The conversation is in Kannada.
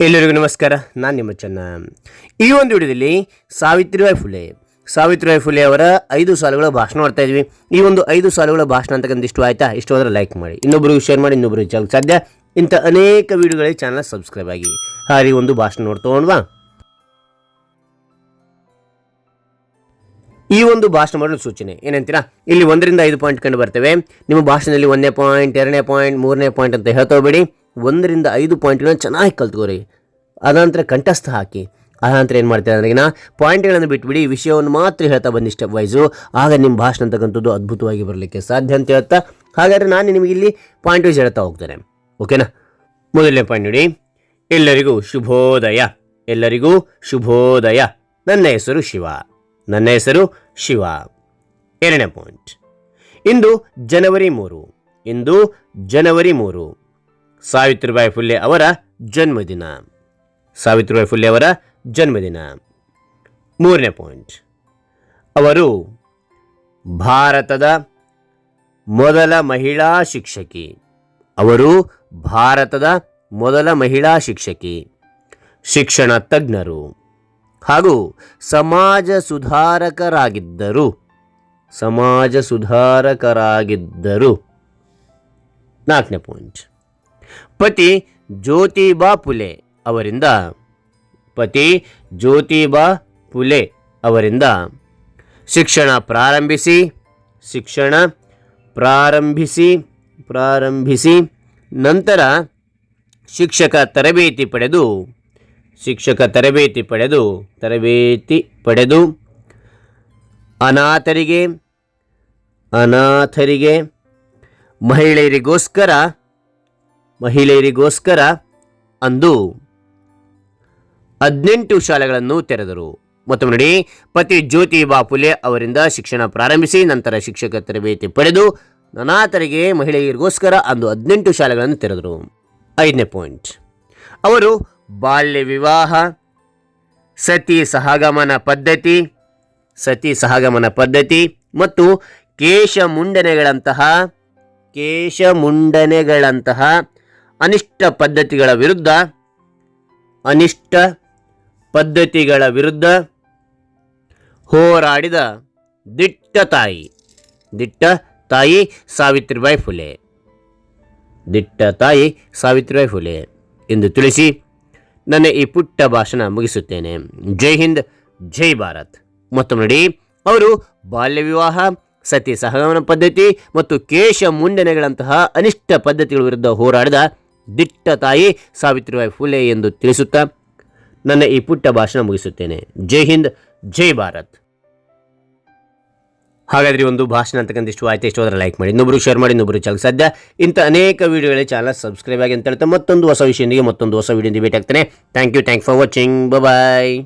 ಎಲ್ಲರಿಗೂ ನಮಸ್ಕಾರ. ನಾನು ನಿಮ್ಮ ಚೆನ್ನ. ಈ ಒಂದು ವಿಡಿಯೋದಲ್ಲಿ ಸಾವಿತ್ರಿಬಾಯಿ ಫುಲೆ. ಸಾವಿತ್ರಿಬಾಯಿ ಫುಲೆ ಅವರ ಐದು ಸಾಲುಗಳ ಭಾಷಣ ಮಾಡ್ತಾ ಇದ್ವಿ. ಈ ಒಂದು ಐದು ಸಾಲುಗಳ ಭಾಷಣ ಅಂತಕ್ಕಂಥ ಇಷ್ಟು ಆಯ್ತಾ? ಇಷ್ಟು ಹೋದ್ರೆ ಲೈಕ್ ಮಾಡಿ. ಇನ್ನೊಬ್ಬರಿಗೆ ಶೇರ್ ಮಾಡಿ ಇನ್ನೊಬ್ಬರಿಗೆ ಚಾನಲ್ ಸಾಧ್ಯ? ಇಂಥ ಅನೇಕ ವಿಡಿಯೋಗಳಿಗೆ ಚಾನಲ್ ಸಬ್ಸ್ಕ್ರೈಬ್ ಆಗಿ. ಹಾರಿ ಒಂದು ಭಾಷಣ ನೋಡ್ತೋಣ್ವಾ ಈ ಒಂದು ಭಾಷಣ ಮಾಡಲು ಸೂಚನೆ. ಏನಂತೀರಾ? ಇಲ್ಲಿ ಒಂದರಿಂದ ಐದು ಪಾಯಿಂಟ್ ಕಂಡು ಬರ್ತವೆ. ನಿಮ್ಮ ಭಾಷಣದಲ್ಲಿ ಒಂದನೇ ಪಾಯಿಂಟ್ ಎರಡನೇ ಪಾಯಿಂಟ್ ಮೂರನೇ ಪಾಯಿಂಟ್ ಅಂತ ಹೇಳ್ತಾ ಒಂದರಿಂದ ಐದು ಪಾಯಿಂಟ್ಗಳನ್ನ ಚೆನ್ನಾಗಿ ಕಲ್ತ್ಕೋರಿ. ಅದಾನಂತರ ಕಂಠಸ್ಥ ಹಾಕಿ. ಅದಾನಂತರ ಏನು ಮಾಡ್ತಾರೆ ಅಂದ್ರೆ ಪಾಯಿಂಟ್ಗಳನ್ನು ಬಿಟ್ಬಿಡಿ ವಿಷಯವನ್ನು ಮಾತ್ರ ಹೇಳ್ತಾ ಬಂದು ಸ್ಟೆಪ್ ವೈಸು. ಆಗ ನಿಮ್ಮ ಭಾಷಣ ಅಂತಕ್ಕಂಥದ್ದು ಅದ್ಭುತವಾಗಿ ಬರಲಿಕ್ಕೆ ಸಾಧ್ಯ ಅಂತ ಹೇಳ್ತಾ ಹಾಗಾದರೆ ನಾನು ನಿಮಗೆ ಇಲ್ಲಿ ಪಾಯಿಂಟ್ ವೈಸ್ ಹೇಳ್ತಾ ಹೋಗ್ತೇನೆ. ಓಕೆನಾ? ಮೊದಲನೇ ಪಾಯಿಂಟ್ ನೋಡಿ. ಎಲ್ಲರಿಗೂ ಶುಭೋದಯ. ಎಲ್ಲರಿಗೂ ಶುಭೋದಯ. ನನ್ನ ಹೆಸರು ಶಿವ. ನನ್ನ ಹೆಸರು ಶಿವ. ಎರಡನೇ ಪಾಯಿಂಟ್. ಇಂದು ಜನವರಿ ಮೂರು. ಇಂದು ಜನವರಿ ಮೂರು. ಸಾವಿತ್ರಿಬಾಯಿ ಫುಲ್ಲೆ ಅವರ ಜನ್ಮದಿನ. ಸಾವಿತ್ರಿಬಾಯಿ ಫುಲ್ಲೆ ಅವರ ಜನ್ಮದಿನ. ಮೂರನೇ ಪಾಯಿಂಟ್ ಅವರು ಭಾರತದ ಮೊದಲ ಮಹಿಳಾ ಶಿಕ್ಷಕಿ. ಅವರು ಭಾರತದ ಮೊದಲ ಮಹಿಳಾ ಶಿಕ್ಷಕಿ. ಶಿಕ್ಷಣ ತಜ್ಞರು. ಹಾಗೂ ಸಮಾಜ ಸುಧಾರಕರಾಗಿದ್ದರು. ಸಮಾಜ ಸುಧಾರಕರಾಗಿದ್ದರು. ನಾಲ್ಕನೇ ಪಾಯಿಂಟ್ ಪತಿ ಜ್ಯೋತಿಬಾ ಪುಲೆ ಅವರಿಂದ. ಪತಿ ಜ್ಯೋತಿಬಾ ಪುಲೆ ಅವರಿಂದ. ಶಿಕ್ಷಣ ಪ್ರಾರಂಭಿಸಿ ಶಿಕ್ಷಣ ಪ್ರಾರಂಭಿಸಿ ಪ್ರಾರಂಭಿಸಿ, ನಂತರ ಶಿಕ್ಷಕ ತರಬೇತಿ ಪಡೆದು, ಶಿಕ್ಷಕ ತರಬೇತಿ ಪಡೆದು ತರಬೇತಿ ಪಡೆದು, ಅನಾಥರಿಗೆ ಅನಾಥರಿಗೆ, ಮಹಿಳೆಯರಿಗೋಸ್ಕರ ಮಹಿಳೆಯರಿಗೋಸ್ಕರ ಅಂದು ಹದಿನೆಂಟು ಶಾಲೆಗಳನ್ನು ತೆರೆದರು. ಮತ್ತೊಮ್ಮೆ ನೋಡಿ, ಪತಿ ಜ್ಯೋತಿ ಬಾಪುಲೆ ಅವರಿಂದ ಶಿಕ್ಷಣ ಪ್ರಾರಂಭಿಸಿ ನಂತರ ಶಿಕ್ಷಕ ತರಬೇತಿ ಪಡೆದು ನನಾತರಿಗೆ ಮಹಿಳೆಯರಿಗೋಸ್ಕರ ಅಂದು ಹದಿನೆಂಟು ಶಾಲೆಗಳನ್ನು ತೆರೆದರು. ಐದನೇ ಪಾಯಿಂಟ್. ಅವರು ಬಾಲ್ಯ ವಿವಾಹ, ಸತಿ ಸಹಗಮನ ಪದ್ಧತಿ, ಸತಿ ಸಹಗಮನ ಪದ್ಧತಿ ಮತ್ತು ಕೇಶ ಮುಂಡನೆಗಳಂತಹ ಕೇಶ ಮುಂಡನೆಗಳಂತಹ ಅನಿಷ್ಟ ಪದ್ಧತಿಗಳ ವಿರುದ್ಧ, ಅನಿಷ್ಟ ಪದ್ಧತಿಗಳ ವಿರುದ್ಧ ಹೋರಾಡಿದ ದಿಟ್ಟ ತಾಯಿ ದಿಟ್ಟ ತಾಯಿ ಸಾವಿತ್ರಿಬಾಯಿ ಫುಲೆ, ದಿಟ್ಟ ತಾಯಿ ಸಾವಿತ್ರಿಬಾಯಿ ಫುಲೆ ಎಂದು ತಿಳಿಸಿ ನನ್ನ ಈ ಪುಟ್ಟ ಭಾಷಣ ಮುಗಿಸುತ್ತೇನೆ. ಜೈ ಹಿಂದ್, ಜೈ ಭಾರತ್. ಮತ್ತೊಮ್ಮೆ ನೋಡಿ ಅವರು ಬಾಲ್ಯ ವಿವಾಹ, ಸತಿ ಸಹಗಮನ ಪದ್ಧತಿ ಮತ್ತು ಕೇಶ ಮುಂಡನೆಗಳಂತಹ ಅನಿಷ್ಟ ಪದ್ಧತಿಗಳ ವಿರುದ್ಧ ಹೋರಾಡಿದ ದಿಟ್ಟ ತಾಯಿ ಸಾವಿತ್ರಿಬಾಯಿ ಫುಲೆ ಎಂದು ತಿಳಿಸುತ್ತಾ ನನ್ನ ಈ ಪುಟ್ಟ ಭಾಷಣ ಮುಗಿಸುತ್ತೇನೆ. ಜೈ ಹಿಂದ್, ಜೈ ಭಾರತ್. ಹಾಗಾದರೆ ಒಂದು ಭಾಷಣ ಅಂತಕ್ಕಂಥ ಇಷ್ಟು ಆಯ್ತು ಇಷ್ಟು ಹೋದ್ರೆ ಲೈಕ್ ಮಾಡಿ ಇನ್ನೊಬ್ಬರು ಶೇರ್ ಮಾಡಿ ಇನ್ನೊಬ್ಬರು ಚಾನಲ್ ಸದ್ಯ ಇಂಥ ಅನೇಕ ವಿಡಿಯೋಗಳಿಗೆ ಚಾನಲ್ ಸಬ್ಸ್ಕ್ರೈಬ್ ಆಗಿ ಅಂತ ಹೇಳ್ತಾ ಮತ್ತೊಂದು ಹೊಸ ವಿಷಯದೊಂದಿಗೆ ಮತ್ತೊಂದು ಹೊಸ ವಿಡಿಯೋದಿಂದ ಭೇಟಿ ಆಗ್ತಾನೆ thank you thank for watching bye